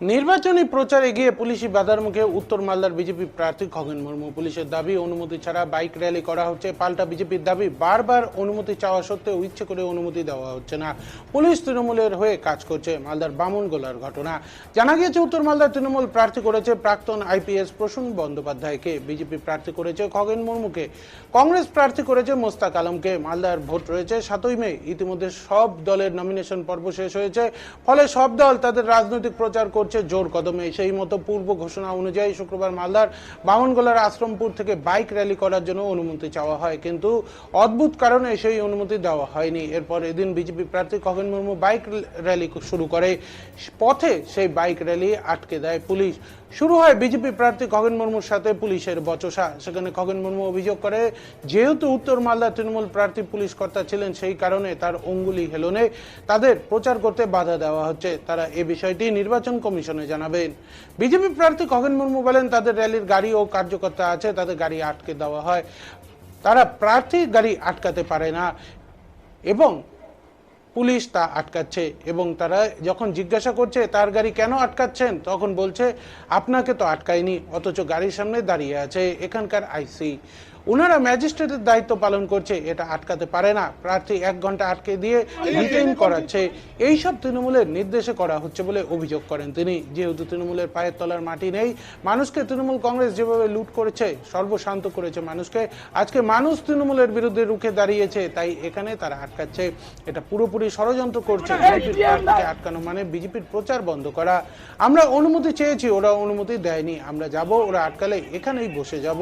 নির্বাচনী প্রচার এগিয়ে পুলিশি বাধার মুখে উত্তর মালদার বিজেপি প্রার্থী খগেন মুর্মু। পুলিশের দাবি, অনুমতি ছাড়া বাইক র্যালি করা হচ্ছে। পাল্টা বিজেপির দাবি, বারবার অনুমতি চাওয়া সত্ত্বেও ইচ্ছে করে অনুমতি দেওয়া হচ্ছে না। পুলিশ তৃণমূলের হয়ে কাজ করছে মালদার বামুন গোলার ঘটনা। জানা গিয়েছে, উত্তর মালদার তৃণমূল প্রার্থী করেছে প্রাক্তন আইপিএস প্রসূন বন্দ্যোপাধ্যায়কে। বিজেপি প্রার্থী করেছে খগেন মুর্মুকে। কংগ্রেস প্রার্থী করেছে মোস্তাক আলমকে। মালদার ভোট রয়েছে সাতই মে। ইতিমধ্যে সব দলের নমিনেশন পর্ব শেষ হয়েছে। ফলে সব দল তাদের রাজনৈতিক প্রচার করছে। জোর কদমে। সেই মতো পূর্ব ঘোষণা অনুযায়ী শুক্রবার মালদার বামনগোলার আশ্রমপুর থেকে বাইক র্যালি করার জন্য অনুমতি চাওয়া হয়। কিন্তু অদ্ভুত কারণে সেই অনুমতি দেওয়া হয়নি। এরপর এদিন বিজেপি প্রার্থী খগেন মুর্মু বাইক র্যালি শুরু করে। পথে সেই বাইক র্যালি আটকে দেয় পুলিশ। শুরু হয় বিজেপি প্রার্থী খগেন মুর্মুর সাথে পুলিশের বচসা। সেখানে খগেন মুর্মু অভিযোগ করে, যেহেতু উত্তর মালদা তৃণমূল প্রার্থী পুলিশ কর্তা ছিলেন, সেই কারণে তার অঙ্গুলি হেলনে তাদের প্রচার করতে বাধা দেওয়া হচ্ছে। তারা এ বিষয়টি নির্বাচন কমিশনে জানাবেন। বিজেপি প্রার্থী খগেন মুর্মু বলেন, তাদের র্যালির গাড়ি ও কার্যকর্তা আছে, তাদের গাড়ি আটকে দেওয়া হয়। তারা প্রার্থী গাড়ি আটকাতে পারে না এবং পুলিশ তা আটকাচ্ছে এবং তারা যখন জিজ্ঞাসা করছে, তার গাড়ি কেন আটকাচ্ছেন? তখন বলছে, আপনাকে তো আটকায়নি, অথচ গাড়ির সামনে দাঁড়িয়ে আছে এখানকার আইসি। ওনারা ম্যাজিস্ট্রেটের দায়িত্ব পালন করছে এটা আটকাতে পারে না। প্রার্থী এক ঘণ্টা আটকে দিয়ে রিটেইন করাচ্ছে। এইসব তৃণমূলের নির্দেশে করা হচ্ছে বলে অভিযোগ করেন তিনি। যেহেতু তৃণমূলের পায়ের তলার মাটি নেই মানুষকে তৃণমূল কংগ্রেস যেভাবে লুট করেছে সর্বশান্ত করেছে মানুষকে আজকে মানুষ তৃণমূলের বিরুদ্ধে রুখে দাঁড়িয়েছে তাই এখানে তারা আটকাচ্ছে। এটা পুরোপুরি ষড়যন্ত্র করছে। আটকানো মানে বিজেপির প্রচার বন্ধ করা। আমরা অনুমতি চেয়েছি ওরা অনুমতি দেয়নি। আমরা যাব ওরা আটকালে এখানেই বসে যাব।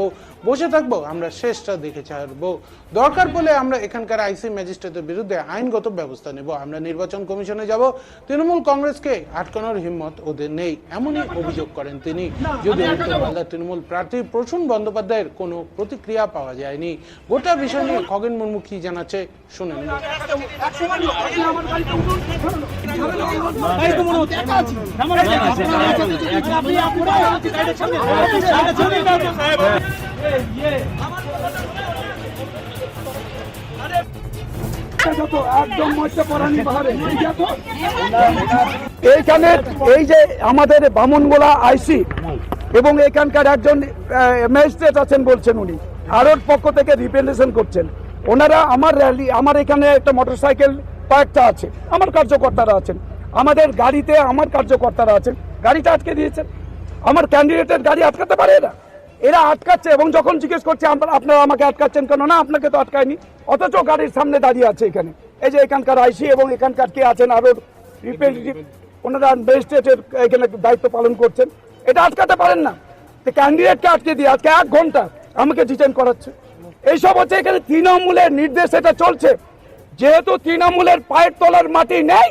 বসে থাকব আমরা শেষটা দেখে ছাড়বো। দরকার বলে আমরা এখানকার আইসি ম্যাজিস্ট্রেটের বিরুদ্ধে আইনগত ব্যবস্থা নেব। আমরা নির্বাচন কমিশনে যাব। তৃণমূল কংগ্রেসকে আটকানোর হিম্মত ওদের নেই। এমনই অভিযোগ করেন তিনি। যদি মালদার তৃণমূল প্রার্থী প্রসূন বন্দ্যোপাধ্যায়ের কোনো প্রতিক্রিয়া পাওয়া যায়নি। গোটা বিষয় নিয়ে খগেন মুর্মু কি জানাচ্ছে, শুনেন। এইখানে এই যে আমাদের বামনগোলা আইসি এবং এখানকার একজন ম্যাজিস্ট্রেট আছেন বলছেন উনি। আরোর পক্ষ থেকে রিপ্রেজেন্টেশন করছেন। ওনারা আমার র্যালি, আমার এখানে একটা মোটরসাইকেল কয়েকটা আছে। আমার কার্যকর্তারা আছেন। আমাদের গাড়িতে আমার কার্যকর্তারা আছেন। গাড়িটা আটকে দিয়েছেন। আমার ক্যান্ডিডেটের গাড়ি আটকাতে পারে এরা এরা আটকাচ্ছে এবং যখন জিজ্ঞেস করছে আপনারা আমাকে আটকাচ্ছেন কেন? না, আপনাকে তো আটকায়নি। অথচ গাড়ির সামনে দাঁড়িয়ে আছে এখানে। এই যে এখানকার আইসি এবং এখানকার কে আছেন, আরও রিপ্রেজেন্টেটিভ ওনারা ম্যাজিস্ট্রেটের এখানে দায়িত্ব পালন করছেন। এটা আটকাতে পারেন না। তো ক্যান্ডিডেটকে আটকে দিয়ে আজকে এক ঘণ্টা আমাকে ডিটেন করাচ্ছে। এইসব হচ্ছে এখানে তৃণমূলের নির্দেশ, এটা চলছে। যেহেতু তৃণমূলের পায়ের তলার মাটি নেই,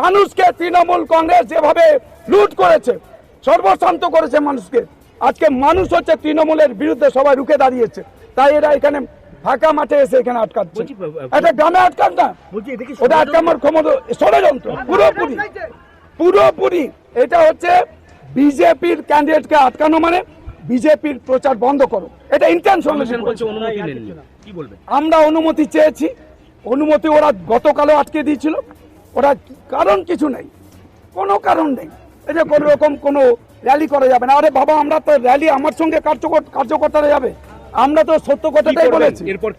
মানুষকে তৃণমূল কংগ্রেস যেভাবে লুট করেছে সর্বশান্ত করেছে মানুষকে। আজকে মানুষ হচ্ছে তৃণমূলের বিরুদ্ধে সবাই রুখে দাঁড়িয়েছে। তাই এরা এখানে ফাঁকা মাঠে এসে এখানে আটকাচ্ছে। একটা গ্রামে আটকান না। এটা ওটা আটকানোর ক্ষমতা ষড়যন্ত্র পুরোপুরি। পুরোপুরি। এটা হচ্ছে বিজেপির ক্যান্ডিডেটকে আটকানো মানে বিজেপির প্রচার বন্ধ করো। এটা ইন্টেনশন আমরা অনুমতি চেয়েছি। অনুমতি ওরা গতকালও আটকে দিয়েছিল। ওরা কারণ কিছু নেই। কোনো কারণ নেই। এটা কোনো রকম কোনো র্যালি করা যাবে না। আরে বাবা আমরা তো র্যালি আমার সঙ্গে কার্যকর কার্যকর্তারা যাবে। আমরা তো সত্য কথাটাই বলেছি। এরপর